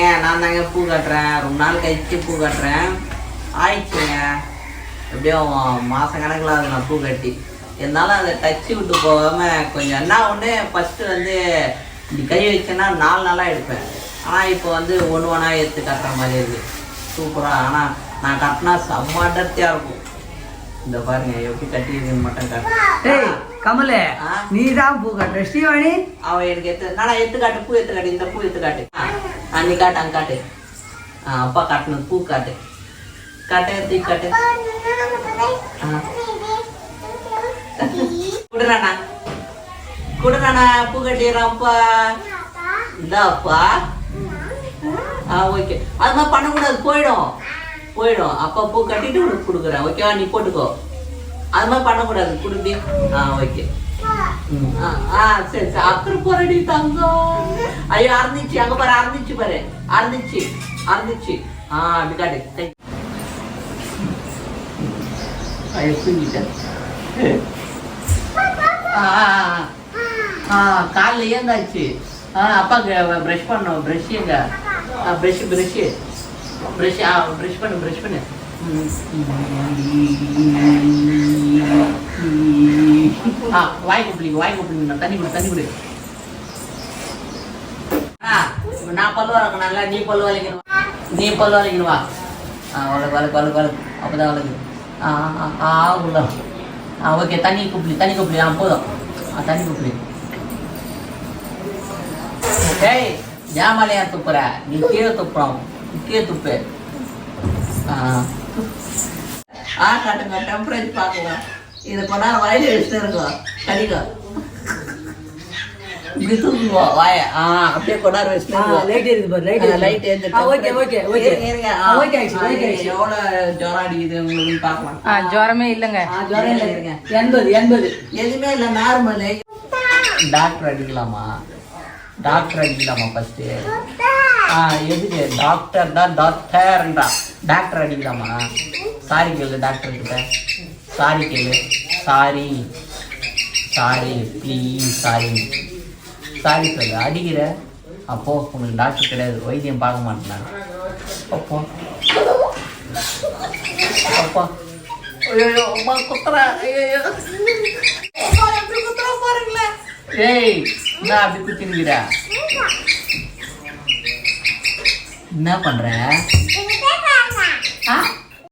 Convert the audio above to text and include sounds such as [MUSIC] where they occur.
ஏன் நான் தாங்க பூ கட்டுறேன். ரொம்ப நாள் கழிச்சு பூ கட்டுறேன். ஆயிடுச்சுங்க. எப்படியும் மாதம் கணக்கில் ஆகுது நான் பூ கட்டி. இருந்தாலும் அதை டச்சு விட்டு போகாமல் கொஞ்சம் என்ன ஒன்று ஃபஸ்ட்டு வந்து இப்படி கை வச்சேன்னா நாலு நாளாக எடுப்பேன். ஆனால் இப்போ வந்து ஒன்று ஒன்றா எடுத்து கட்டுற மாதிரி இருக்குது சூப்பராக ஆனால் நான் கட்டினா செம்ம அடர்த்தியாக இருக்கும். இந்த பாருங்க எப்படி கட்டியிருக்குன்னு மட்டும் டேய் காட்டு. கமலு? நீ தான் பூ கட்டுற. ஸ்ரீவாணி? அவன் எனக்கு எடுத்து நானா எடுத்து காட்டு பூ எடுத்து காட்டு இந்த பூ எடுத்து காட்டு நீ காட்டு அங்க காட்டு. அப்பா காட்டணும் பூ காட்டு. காட்டு எடுத்து காட்டு. குடுறானா குடுறானா பூ கட்டிடுறான்ப்பா இந்தாப்பா. ஆ ஓகே. அது மாதிரி பண்ணக்கூடாது போயிடும். போயிடும். அப்பா பூ கட்டிட்டு உனக்கு கொடுக்குறேன். ஓகேவா நீ போட்டுக்கோ. அது மாதிரி பண்ணக்கூடாது. குடுப்பி ஆ ஓகே ஆ, சரி சரி. அப்புறம் போறடி தங்கம். ஐயோ அறந்துச்சு. அங்க பாரு அறந்துச்சு பாரு. அறந்துச்சு. அறந்துச்சு. ஆ அப்படி காட்டு. ஐயோ தூங்கிட்டேன். ஆ காலைல ஏந்தாச்சு? ஆ அப்பாக்கு ப்ரஷ் பண்ணோம் ப்ரஷ் எங்க ப்ரஷ் ப்ரஷ் ப்ரஷ் ஆ ப்ரஷ் பண்ணு ப்ரஷ் பண்ணு. [LAUGHS] ஆ வாய் குப்பிளிங்க வாய் குப்பிளிங்க தண்ணி குடி தண்ணி குடி. நான் பல்லு வளர்க்கணும் நல்லா நீ பல்லு வளைக்கணும். நீ பல்லு வளைக்கணும் வா. ஆ வளக்கு வளக்கு வளக்கு வளக்கு அப்பதான் வளக்கு ஆ ஆ ஆ உள்ள ஆ ஓகே தண்ணி குப்பிளி தண்ணி குப்பிளி ஆ போதும். ஆ தண்ணி குப்பிளி. ஏய் ஜாமலையா துப்புற? நீ கீழே துப்புறோம். கீழே துப்பு ஆ. ஆ காட்டுங்க டெம்பரேச்சர் பார்க்கலாம் இது கொஞ்ச நேரம் வாயில வச்சுட்டு இருக்கோம் கடிக்கும் இப்படி தூக்குவோம் வாய? ஆ அப்படியே கொண்டாரு வச்சுட்டு இருக்கோம். லைட் எரியுது பாரு லைட் ஓகே ஓகே ஓகே இருங்க, ஓகே ஆயிடுச்சு ஓகே ஆயிடுச்சு ஜுரம் அடிக்குது உங்களுக்கு பார்க்கலாம். ஆ ஜுரமே இல்லைங்க. ஆ ஜுரம் இல்லை. இருங்க. எண்பது எண்பது. எதுவுமே இல்லை நார்மல் டாக்டர் அடிக்கலாமா? டாக்டர் அடிக்கலாமா ஃபர்ஸ்ட் ஆ எதுக்கு? டாக்டர் தான் டாக்டர்ன்றா டாக்டர் அடிக்கலாமா சாரி கேளு டாக்டர் கிட்ட. சாரி கேளு. Sorry sorry please sorry sorry சொல்லு அடிக்கிற? அப்போ உனக்கு டாக்டர் கிடையாது. வைத்தியம் பார்க்க மாட்டேன் அப்போ? அப்பா? ஐயோ அம்மா குத்துறா. ஐயோ அம்மா எப்படி குத்துறா பாருங்களேன். ஏய் என்ன அப்படி குத்தினுக்கிற என்ன பண்ணுற